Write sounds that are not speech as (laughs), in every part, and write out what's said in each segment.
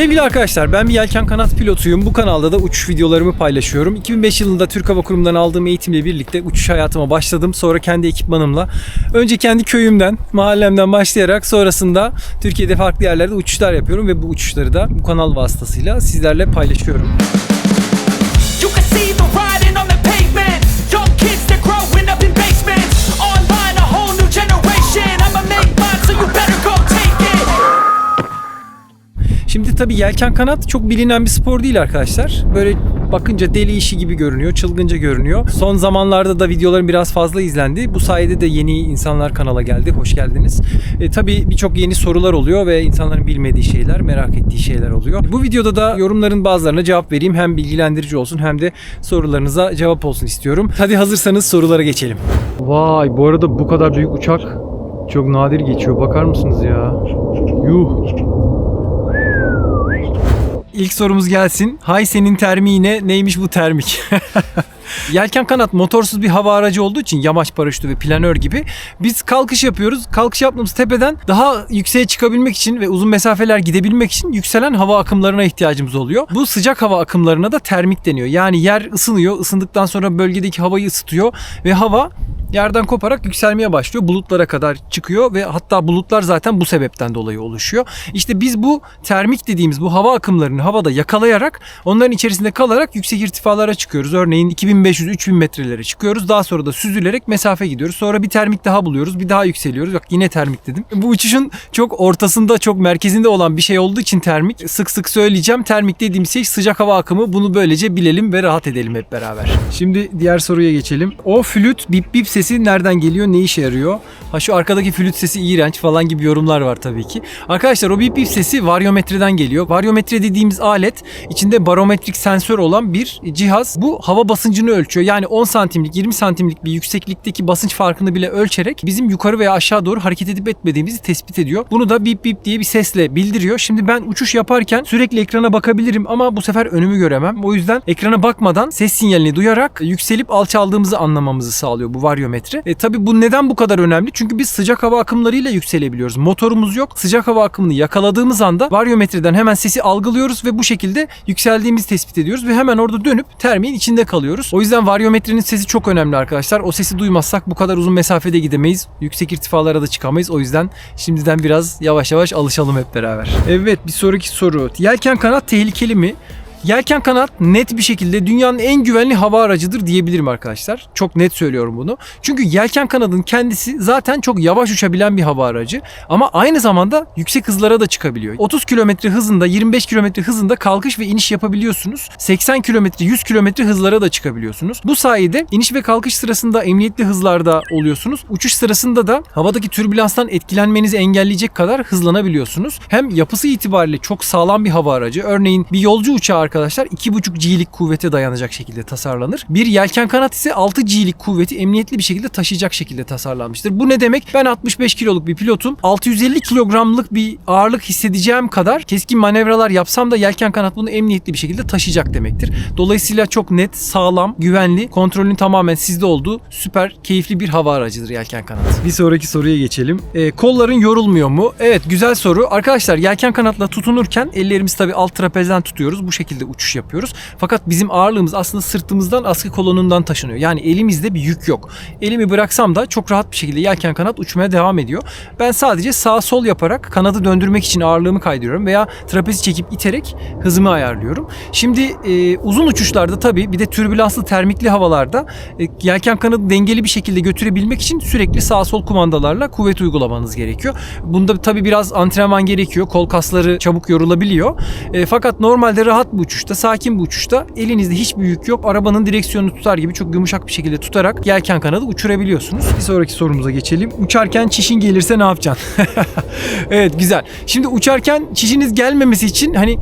Sevgili arkadaşlar ben bir yelken kanat pilotuyum. Bu kanalda da uçuş videolarımı paylaşıyorum. 2005 yılında Türk Hava Kurumu'ndan aldığım eğitimle birlikte uçuş hayatıma başladım. Sonra kendi ekipmanımla önce kendi köyümden, mahallemden başlayarak sonrasında Türkiye'de farklı yerlerde uçuşlar yapıyorum ve bu uçuşları da bu kanal vasıtasıyla sizlerle paylaşıyorum. Tabii yelken kanat çok bilinen bir spor değil arkadaşlar. Böyle bakınca deli işi gibi görünüyor, çılgınca görünüyor. Son zamanlarda da videolarım biraz fazla izlendi. Bu sayede de yeni insanlar kanala geldi. Hoş geldiniz. E, tabii birçok yeni sorular oluyor ve insanların bilmediği şeyler, merak ettiği şeyler oluyor. Bu videoda da yorumların bazılarına cevap vereyim. Hem bilgilendirici olsun hem de sorularınıza cevap olsun istiyorum. Hadi hazırsanız sorulara geçelim. Vay bu arada bu kadar büyük uçak çok nadir geçiyor. Bakar mısınız ya? Yuh. İlk sorumuz gelsin. Hay senin termiğine neymiş bu termik? (laughs) Yelken kanat motorsuz bir hava aracı olduğu için yamaç paraşütü ve planör gibi biz kalkış yapıyoruz. Kalkış yaptığımız tepeden daha yükseğe çıkabilmek için ve uzun mesafeler gidebilmek için yükselen hava akımlarına ihtiyacımız oluyor. Bu sıcak hava akımlarına da termik deniyor. Yani yer ısınıyor. Isındıktan sonra bölgedeki havayı ısıtıyor ve hava yerden koparak yükselmeye başlıyor. Bulutlara kadar çıkıyor ve hatta bulutlar zaten bu sebepten dolayı oluşuyor. İşte biz bu termik dediğimiz bu hava akımlarını havada yakalayarak onların içerisinde kalarak yüksek irtifalara çıkıyoruz. Örneğin 2500-3000 metrelere çıkıyoruz. Daha sonra da süzülerek mesafe gidiyoruz. Sonra bir termik daha buluyoruz. Bir daha yükseliyoruz. Bak yine termik dedim. Bu uçuşun çok ortasında, çok merkezinde olan bir şey olduğu için termik. Sık sık söyleyeceğim. Termik dediğim şey sıcak hava akımı. Bunu böylece bilelim ve rahat edelim hep beraber. Şimdi diğer soruya geçelim. O flüt bip bip sesi nereden geliyor? Ne işe yarıyor? Ha şu arkadaki flüt sesi iğrenç falan gibi yorumlar var tabii ki. Arkadaşlar o bip bip sesi varyometreden geliyor. Varyometre dediğimiz alet içinde barometrik sensör olan bir cihaz. Bu hava basıncını ölçüyor. Yani 10 santimlik 20 santimlik bir yükseklikteki basınç farkını bile ölçerek bizim yukarı veya aşağı doğru hareket edip etmediğimizi tespit ediyor. Bunu da bip bip diye bir sesle bildiriyor. Şimdi ben uçuş yaparken sürekli ekrana bakabilirim ama bu sefer önümü göremem. O yüzden ekrana bakmadan ses sinyalini duyarak yükselip alçaldığımızı anlamamızı sağlıyor bu varyometre. E tabi bu neden bu kadar önemli? Çünkü biz sıcak hava akımlarıyla yükselebiliyoruz. Motorumuz yok. Sıcak hava akımını yakaladığımız anda varyometreden hemen sesi algılıyoruz ve bu şekilde yükseldiğimizi tespit ediyoruz ve hemen orada dönüp termiğin içinde kalıyoruz. O yüzden varyometrenin sesi çok önemli arkadaşlar. O sesi duymazsak bu kadar uzun mesafede gidemeyiz. Yüksek irtifalara da çıkamayız. O yüzden şimdiden biraz yavaş yavaş alışalım hep beraber. Evet bir sonraki soru. Yelken kanat tehlikeli mi? Yelken kanat net bir şekilde dünyanın en güvenli hava aracıdır diyebilirim arkadaşlar. Çok net söylüyorum bunu. Çünkü yelken kanadın kendisi zaten çok yavaş uçabilen bir hava aracı ama aynı zamanda yüksek hızlara da çıkabiliyor. 30 km hızında, 25 km hızında kalkış ve iniş yapabiliyorsunuz. 80 km, 100 km hızlara da çıkabiliyorsunuz. Bu sayede iniş ve kalkış sırasında emniyetli hızlarda oluyorsunuz. Uçuş sırasında da havadaki türbülanstan etkilenmenizi engelleyecek kadar hızlanabiliyorsunuz. Hem yapısı itibariyle çok sağlam bir hava aracı. Örneğin bir yolcu uçağı arkadaşlar 2,5 G'lik kuvvete dayanacak şekilde tasarlanır. Bir yelken kanat ise 6 G'lik kuvveti emniyetli bir şekilde taşıyacak şekilde tasarlanmıştır. Bu ne demek? Ben 65 kiloluk bir pilotum. 650 kilogramlık bir ağırlık hissedeceğim kadar keskin manevralar yapsam da yelken kanat bunu emniyetli bir şekilde taşıyacak demektir. Dolayısıyla çok net, sağlam, güvenli, kontrolün tamamen sizde olduğu süper keyifli bir hava aracıdır yelken kanat. Bir sonraki soruya geçelim. Ee, kolların yorulmuyor mu? Evet güzel soru. Arkadaşlar yelken kanatla tutunurken ellerimiz tabii alt trapezden tutuyoruz. Bu şekilde uçuş yapıyoruz. Fakat bizim ağırlığımız aslında sırtımızdan askı kolonundan taşınıyor. Yani elimizde bir yük yok. Elimi bıraksam da çok rahat bir şekilde yelken kanat uçmaya devam ediyor. Ben sadece sağ sol yaparak kanadı döndürmek için ağırlığımı kaydırıyorum veya trapezi çekip iterek hızımı ayarlıyorum. Şimdi e, uzun uçuşlarda tabii bir de türbülanslı termikli havalarda e, yelken kanadı dengeli bir şekilde götürebilmek için sürekli sağ sol kumandalarla kuvvet uygulamanız gerekiyor. Bunda tabii biraz antrenman gerekiyor. Kol kasları çabuk yorulabiliyor. E, fakat normalde rahat bir uçuşta, sakin bir uçuşta elinizde hiçbir yük yok. Arabanın direksiyonunu tutar gibi çok yumuşak bir şekilde tutarak yelken kanadı uçurabiliyorsunuz. Bir sonraki sorumuza geçelim. Uçarken çişin gelirse ne yapacaksın? (laughs) evet güzel. Şimdi uçarken çişiniz gelmemesi için hani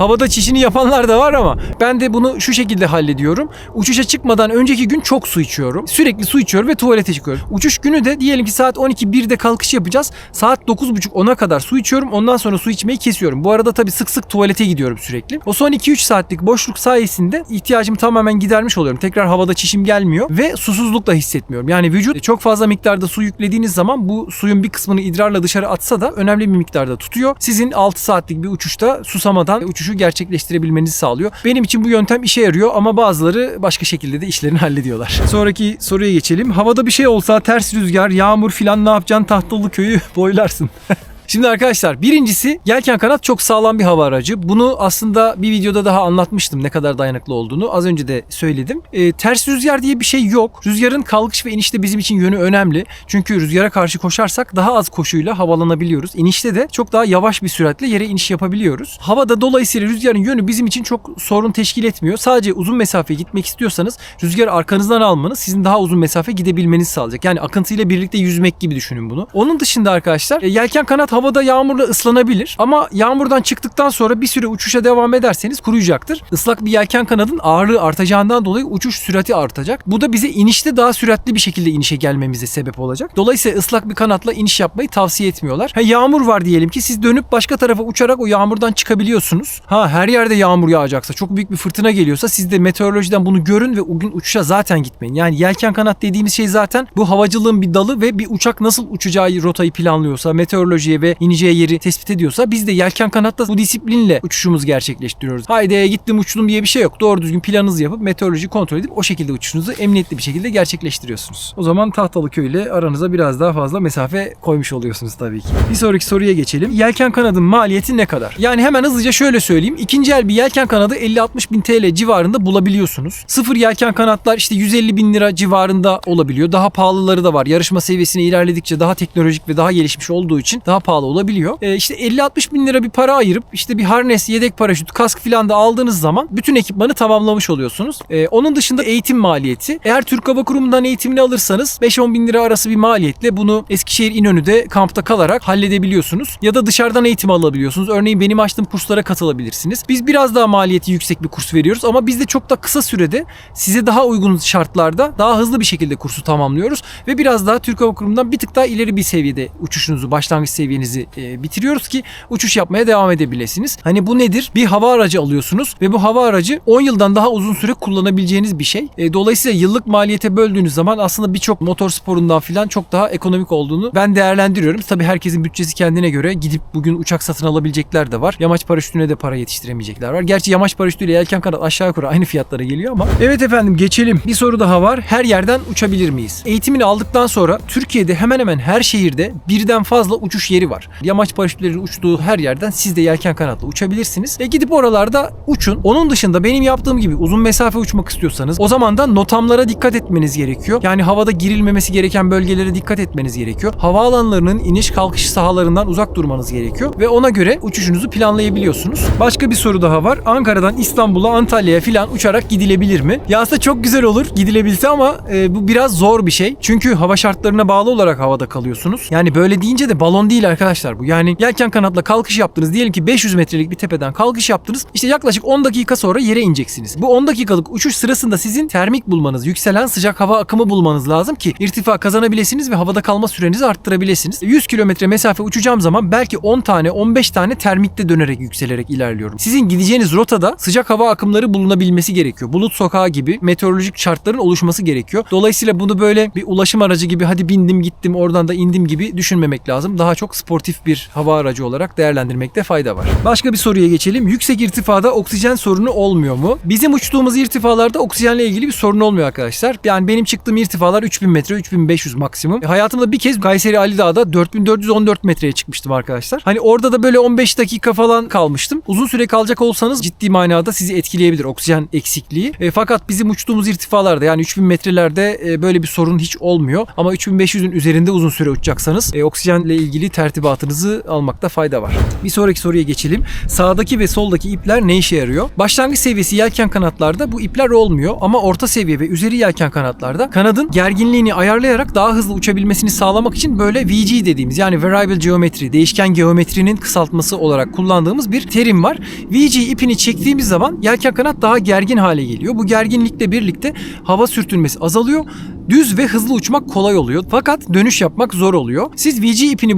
Havada çişini yapanlar da var ama ben de bunu şu şekilde hallediyorum. Uçuşa çıkmadan önceki gün çok su içiyorum. Sürekli su içiyorum ve tuvalete çıkıyorum. Uçuş günü de diyelim ki saat 12.1'de kalkış yapacağız. Saat 9.30-10'a kadar su içiyorum. Ondan sonra su içmeyi kesiyorum. Bu arada tabii sık sık tuvalete gidiyorum sürekli. O son 2-3 saatlik boşluk sayesinde ihtiyacımı tamamen gidermiş oluyorum. Tekrar havada çişim gelmiyor ve susuzluk da hissetmiyorum. Yani vücut çok fazla miktarda su yüklediğiniz zaman bu suyun bir kısmını idrarla dışarı atsa da önemli bir miktarda tutuyor. Sizin 6 saatlik bir uçuşta susamadan uçuşu gerçekleştirebilmenizi sağlıyor. Benim için bu yöntem işe yarıyor ama bazıları başka şekilde de işlerini (laughs) hallediyorlar. Sonraki soruya geçelim. Havada bir şey olsa ters rüzgar, yağmur filan ne yapacaksın? Tahtalı köyü (laughs) boylarsın. (laughs) Şimdi arkadaşlar birincisi yelken kanat çok sağlam bir hava aracı. Bunu aslında bir videoda daha anlatmıştım ne kadar dayanıklı olduğunu. Az önce de söyledim. Ee, ters rüzgar diye bir şey yok. Rüzgarın kalkış ve inişte bizim için yönü önemli. Çünkü rüzgara karşı koşarsak daha az koşuyla havalanabiliyoruz. İnişte de çok daha yavaş bir süratle yere iniş yapabiliyoruz. Havada dolayısıyla rüzgarın yönü bizim için çok sorun teşkil etmiyor. Sadece uzun mesafe gitmek istiyorsanız rüzgarı arkanızdan almanız sizin daha uzun mesafe gidebilmenizi sağlayacak. Yani akıntıyla birlikte yüzmek gibi düşünün bunu. Onun dışında arkadaşlar e, yelken kanat havada yağmurla ıslanabilir ama yağmurdan çıktıktan sonra bir süre uçuşa devam ederseniz kuruyacaktır. Islak bir yelken kanadın ağırlığı artacağından dolayı uçuş sürati artacak. Bu da bize inişte daha süratli bir şekilde inişe gelmemize sebep olacak. Dolayısıyla ıslak bir kanatla iniş yapmayı tavsiye etmiyorlar. Ha, yağmur var diyelim ki siz dönüp başka tarafa uçarak o yağmurdan çıkabiliyorsunuz. Ha her yerde yağmur yağacaksa, çok büyük bir fırtına geliyorsa siz de meteorolojiden bunu görün ve o gün uçuşa zaten gitmeyin. Yani yelken kanat dediğimiz şey zaten bu havacılığın bir dalı ve bir uçak nasıl uçacağı rotayı planlıyorsa, meteorolojiye ve ineceği yeri tespit ediyorsa biz de yelken kanatla bu disiplinle uçuşumuzu gerçekleştiriyoruz. Haydi gittim uçtum diye bir şey yok. Doğru düzgün planınızı yapıp meteoroloji kontrol edip o şekilde uçuşunuzu emniyetli bir şekilde gerçekleştiriyorsunuz. O zaman Tahtalıköy ile aranıza biraz daha fazla mesafe koymuş oluyorsunuz tabii ki. Bir sonraki soruya geçelim. Yelken kanadın maliyeti ne kadar? Yani hemen hızlıca şöyle söyleyeyim. İkinci el bir yelken kanadı 50-60 bin TL civarında bulabiliyorsunuz. Sıfır yelken kanatlar işte 150 bin lira civarında olabiliyor. Daha pahalıları da var. Yarışma seviyesine ilerledikçe daha teknolojik ve daha gelişmiş olduğu için daha pahalı olabiliyor. Ee, işte 50-60 bin lira bir para ayırıp işte bir harness, yedek paraşüt, kask filan da aldığınız zaman bütün ekipmanı tamamlamış oluyorsunuz. Ee, onun dışında eğitim maliyeti. Eğer Türk Hava Kurumu'ndan eğitimini alırsanız 5-10 bin lira arası bir maliyetle bunu Eskişehir İnönü'de kampta kalarak halledebiliyorsunuz. Ya da dışarıdan eğitim alabiliyorsunuz. Örneğin benim açtığım kurslara katılabilirsiniz. Biz biraz daha maliyeti yüksek bir kurs veriyoruz ama biz de çok da kısa sürede size daha uygun şartlarda daha hızlı bir şekilde kursu tamamlıyoruz ve biraz daha Türk Hava Kurumu'ndan bir tık daha ileri bir seviyede uçuşunuzu, başlangıç seviyenizi e, bitiriyoruz ki uçuş yapmaya devam edebilirsiniz. Hani bu nedir? Bir hava aracı alıyorsunuz ve bu hava aracı 10 yıldan daha uzun süre kullanabileceğiniz bir şey. E, dolayısıyla yıllık maliyete böldüğünüz zaman aslında birçok motor sporundan filan çok daha ekonomik olduğunu ben değerlendiriyorum. Tabii herkesin bütçesi kendine göre gidip bugün uçak satın alabilecekler de var. Yamaç paraşütüne de para yetiştiremeyecekler var. Gerçi yamaç paraşütüyle yelken kanat aşağı yukarı aynı fiyatlara geliyor ama. Evet efendim geçelim. Bir soru daha var. Her yerden uçabilir miyiz? Eğitimini aldıktan sonra Türkiye'de hemen hemen her şehirde birden fazla uçuş yeri. Yamaç paraşütlerin uçtuğu her yerden siz de yelken kanatla uçabilirsiniz. Ve gidip oralarda uçun. Onun dışında benim yaptığım gibi uzun mesafe uçmak istiyorsanız o zaman da notamlara dikkat etmeniz gerekiyor. Yani havada girilmemesi gereken bölgelere dikkat etmeniz gerekiyor. Havaalanlarının iniş kalkış sahalarından uzak durmanız gerekiyor ve ona göre uçuşunuzu planlayabiliyorsunuz. Başka bir soru daha var. Ankara'dan İstanbul'a, Antalya'ya filan uçarak gidilebilir mi? Ya aslında çok güzel olur gidilebilse ama e, bu biraz zor bir şey. Çünkü hava şartlarına bağlı olarak havada kalıyorsunuz. Yani böyle deyince de balon değil bu. Yani yelken kanatla kalkış yaptınız. Diyelim ki 500 metrelik bir tepeden kalkış yaptınız. İşte yaklaşık 10 dakika sonra yere ineceksiniz. Bu 10 dakikalık uçuş sırasında sizin termik bulmanız, yükselen sıcak hava akımı bulmanız lazım ki irtifa kazanabilirsiniz ve havada kalma sürenizi arttırabilirsiniz. 100 kilometre mesafe uçacağım zaman belki 10 tane, 15 tane termikte dönerek yükselerek ilerliyorum. Sizin gideceğiniz rotada sıcak hava akımları bulunabilmesi gerekiyor. Bulut sokağı gibi meteorolojik şartların oluşması gerekiyor. Dolayısıyla bunu böyle bir ulaşım aracı gibi hadi bindim gittim oradan da indim gibi düşünmemek lazım. Daha çok sportif bir hava aracı olarak değerlendirmekte fayda var. Başka bir soruya geçelim. Yüksek irtifada oksijen sorunu olmuyor mu? Bizim uçtuğumuz irtifalarda oksijenle ilgili bir sorun olmuyor arkadaşlar. Yani benim çıktığım irtifalar 3000 metre, 3500 maksimum. E, Hayatımda bir kez Kayseri Ali Dağ'da 4414 metreye çıkmıştım arkadaşlar. Hani orada da böyle 15 dakika falan kalmıştım. Uzun süre kalacak olsanız ciddi manada sizi etkileyebilir oksijen eksikliği. E, fakat bizim uçtuğumuz irtifalarda yani 3000 metrelerde e, böyle bir sorun hiç olmuyor. Ama 3500'ün üzerinde uzun süre uçacaksanız e, oksijenle ilgili tertip irtibatınızı almakta fayda var. Bir sonraki soruya geçelim. Sağdaki ve soldaki ipler ne işe yarıyor? Başlangıç seviyesi yelken kanatlarda bu ipler olmuyor ama orta seviye ve üzeri yelken kanatlarda kanadın gerginliğini ayarlayarak daha hızlı uçabilmesini sağlamak için böyle VG dediğimiz yani Variable Geometry, değişken geometrinin kısaltması olarak kullandığımız bir terim var. VG ipini çektiğimiz zaman yelken kanat daha gergin hale geliyor. Bu gerginlikle birlikte hava sürtünmesi azalıyor. Düz ve hızlı uçmak kolay oluyor. Fakat dönüş yapmak zor oluyor. Siz VG ipini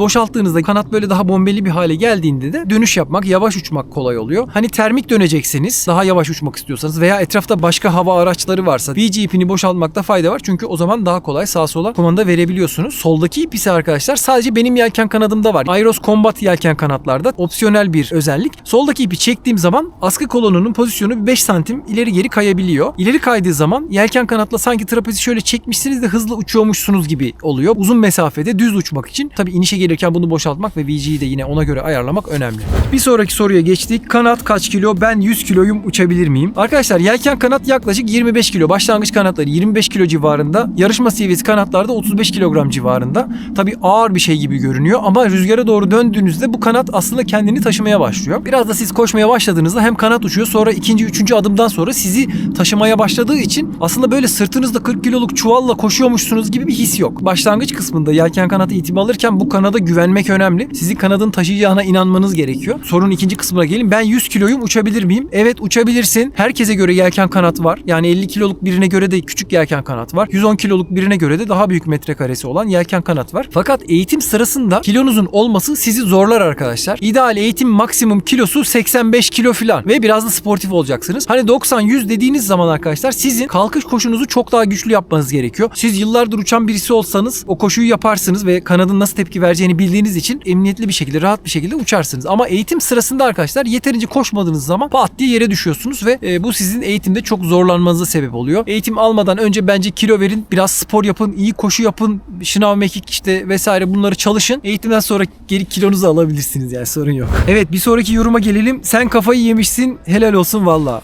boşalttığınızda kanat böyle daha bombeli bir hale geldiğinde de dönüş yapmak, yavaş uçmak kolay oluyor. Hani termik dönecekseniz, daha yavaş uçmak istiyorsanız veya etrafta başka hava araçları varsa VG ipini boşaltmakta fayda var. Çünkü o zaman daha kolay sağa sola komanda verebiliyorsunuz. Soldaki ip ise arkadaşlar sadece benim yelken kanadımda var. Aeros Combat yelken kanatlarda opsiyonel bir özellik. Soldaki ipi çektiğim zaman askı kolonunun pozisyonu 5 santim ileri geri kayabiliyor. İleri kaydığı zaman yelken kanatla sanki trapezi şöyle çekmişsiniz de hızlı uçuyormuşsunuz gibi oluyor. Uzun mesafede düz uçmak için tabii inişe gelirken bunu boşaltmak ve VG'yi de yine ona göre ayarlamak önemli. Bir sonraki soruya geçtik. Kanat kaç kilo? Ben 100 kiloyum uçabilir miyim? Arkadaşlar yelken kanat yaklaşık 25 kilo. Başlangıç kanatları 25 kilo civarında. Yarışma seviyesi kanatlarda 35 kilogram civarında. Tabii ağır bir şey gibi görünüyor ama rüzgara doğru döndüğünüzde bu kanat aslında kendini taşımaya başlıyor. Biraz da siz koşmaya başladığınızda hem kanat uçuyor sonra ikinci, üçüncü adımdan sonra sizi taşımaya başladığı için aslında böyle sırtınızda 40 kiloluk çuvalla koşuyormuşsunuz gibi bir his yok. Başlangıç kısmında yelken kanatı eğitimi alırken bu kanada güvenmek önemli. Sizi kanadın taşıyacağına inanmanız gerekiyor. Sorunun ikinci kısmına gelin. Ben 100 kiloyum uçabilir miyim? Evet uçabilirsin. Herkese göre yelken kanat var. Yani 50 kiloluk birine göre de küçük yelken kanat var. 110 kiloluk birine göre de daha büyük metrekaresi olan yelken kanat var. Fakat eğitim sırasında kilonuzun olması sizi zorlar arkadaşlar. İdeal eğitim maksimum kilosu 85 kilo falan ve biraz da sportif olacaksınız. Hani 90-100 dediğiniz zaman arkadaşlar sizin kalkış koşunuzu çok daha güçlü yapmanız gerekiyor. Siz yıllardır uçan birisi olsanız o koşuyu yaparsınız ve kanadın nasıl tepki vereceğini bildiğiniz için emniyetli bir şekilde rahat bir şekilde uçarsınız. Ama eğitim sırasında arkadaşlar yeterince koşmadığınız zaman pat diye yere düşüyorsunuz ve e, bu sizin eğitimde çok zorlanmanıza sebep oluyor. Eğitim almadan önce bence kilo verin, biraz spor yapın, iyi koşu yapın, şınav mekik işte vesaire bunları çalışın. Eğitimden sonra geri kilonuzu alabilirsiniz yani sorun yok. Evet bir sonraki yoruma gelelim. Sen kafayı yemişsin helal olsun valla.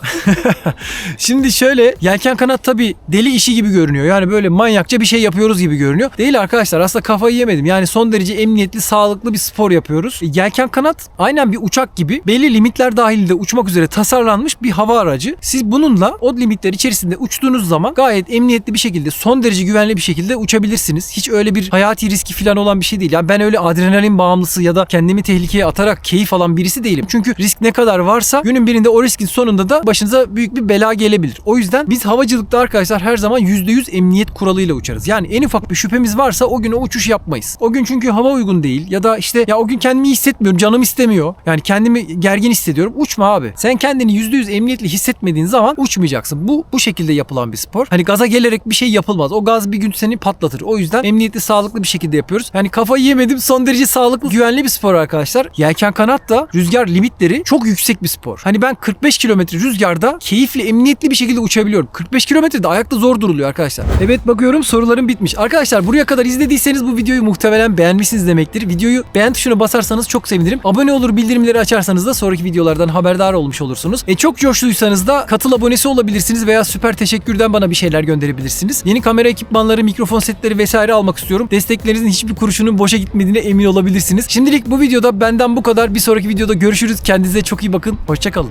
(laughs) Şimdi şöyle yelken kanat tabi deli işi gibi görünüyor. Yani böyle manyakça bir şey yapıyoruz gibi görünüyor. Değil arkadaşlar aslında kafayı yemedim. Yani son derece emniyetli, sağlıklı bir spor yapıyoruz. E, Yelken kanat aynen bir uçak gibi belli limitler dahilinde uçmak üzere tasarlanmış bir hava aracı. Siz bununla o limitler içerisinde uçtuğunuz zaman gayet emniyetli bir şekilde, son derece güvenli bir şekilde uçabilirsiniz. Hiç öyle bir hayati riski falan olan bir şey değil. Yani ben öyle adrenalin bağımlısı ya da kendimi tehlikeye atarak keyif alan birisi değilim. Çünkü risk ne kadar varsa günün birinde o riskin sonunda da başınıza büyük bir bela gelebilir. O yüzden biz havacılıkta arkadaşlar her zaman %100 emniyet kuralıyla uçarız. Yani en ufak bir şüphemiz varsa o gün o uçuş yapmayız. O gün çünkü hava uygun değil ya da işte ya o gün kendimi hissetmiyorum, canım istemiyor. Yani kendimi gergin hissediyorum. Uçma abi. Sen kendini %100 emniyetli hissetmediğin zaman uçmayacaksın. Bu bu şekilde yapılan bir spor. Hani gaza gelerek bir şey yapılmaz. O gaz bir gün seni patlatır. O yüzden emniyetli, sağlıklı bir şekilde yapıyoruz. Yani kafayı yemedim. Son derece sağlıklı, güvenli bir spor arkadaşlar. Yelken kanat da rüzgar limitleri çok yüksek bir spor. Hani ben 45 kilometre rüzgarda keyifli, emniyetli bir şekilde uçabiliyorum. 45 kilometrede ayakta zor duruluyor arkadaşlar. Evet bakıyorum sorularım bitmiş. Arkadaşlar buraya kadar izlediyseniz bu videoyu muhtemelen beğenmişsiniz demektir. Videoyu beğen tuşuna basarsanız çok sevinirim. Abone olur bildirimleri açarsanız da sonraki videolardan haberdar olmuş olursunuz. E çok coştuysanız da katıl abonesi olabilirsiniz veya süper teşekkürden bana bir şeyler gönderebilirsiniz. Yeni kamera ekipmanları, mikrofon setleri vesaire almak istiyorum. Desteklerinizin hiçbir kuruşunun boşa gitmediğine emin olabilirsiniz. Şimdilik bu videoda benden bu kadar. Bir sonraki videoda görüşürüz. Kendinize çok iyi bakın. Hoşçakalın.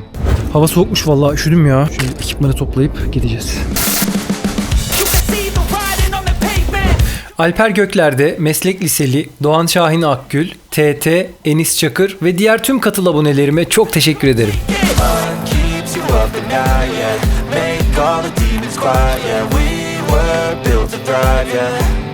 Hava soğukmuş vallahi üşüdüm ya. Şimdi ekipmanı toplayıp gideceğiz. Alper Gökler'de Meslek Liseli Doğan Şahin Akgül, TT, Enis Çakır ve diğer tüm katıl abonelerime çok teşekkür ederim. Yeah.